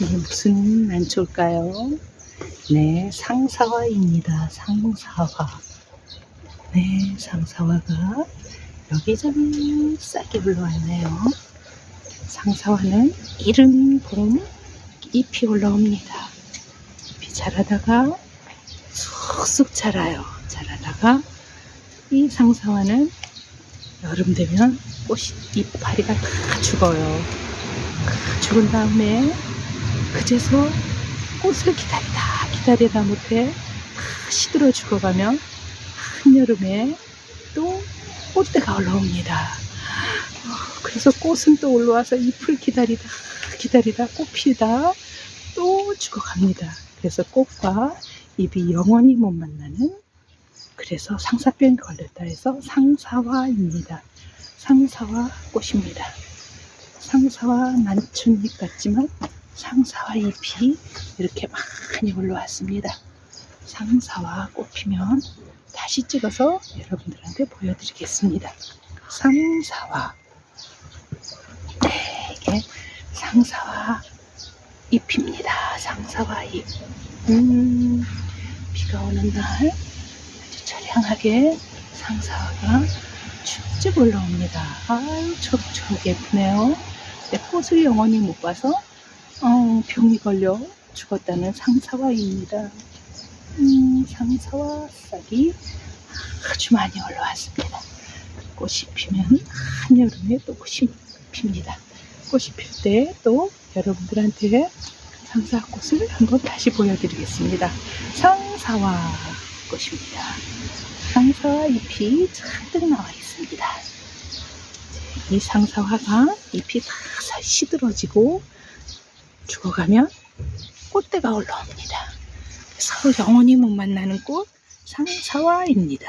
이게 무슨 난초일까요? 네, 상사화입니다. 상사화. 네, 상사화가 여기저기 싹이 올라왔네요. 상사화는 이른 봄 잎이 올라옵니다. 잎이 자라다가 쑥쑥 자라요. 자라다가 이 상사화는 여름 되면 꽃이 이파리가 다 죽어요. 다 죽은 다음에 그제서 꽃을 기다리다 기다리다 못해 다 시들어 죽어가면 한여름에 또 꽃대가 올라옵니다. 어, 그래서 꽃은 또 올라와서 잎을 기다리다 기다리다 꽃 피다 또 죽어갑니다. 그래서 꽃과 잎이 영원히 못 만나는 그래서 상사병이 걸렸다 해서 상사화입니다. 상사화 꽃입니다. 상사화 난춘잎 같지만 상사화 잎이 이렇게 많이 올라왔습니다. 상사화 꽃 피면 다시 찍어서 여러분들한테 보여드리겠습니다. 상사화. 네, 이게 상사화 잎입니다. 상사화 잎. 음, 비가 오는 날 아주 처량하게 상사화가 쭉쭉 올라옵니다. 아유, 초록초록 예쁘네요. 내 꽃을 영원히 못 봐서 어, 병이 걸려 죽었다는 상사화입니다. 음, 상사화 싹이 아주 많이 올라왔습니다. 꽃이 피면 한여름에 또 꽃이 핍니다. 꽃이 필 때 또 여러분들한테 상사꽃을 한번 다시 보여드리겠습니다. 상사화 꽃입니다. 상사화 잎이 잔뜩 나와 있습니다. 이 상사화가 잎이 다 시들어지고 죽어가면 꽃대가 올라옵니다. 서로 영원히 못 만나는 꽃 상사화입니다.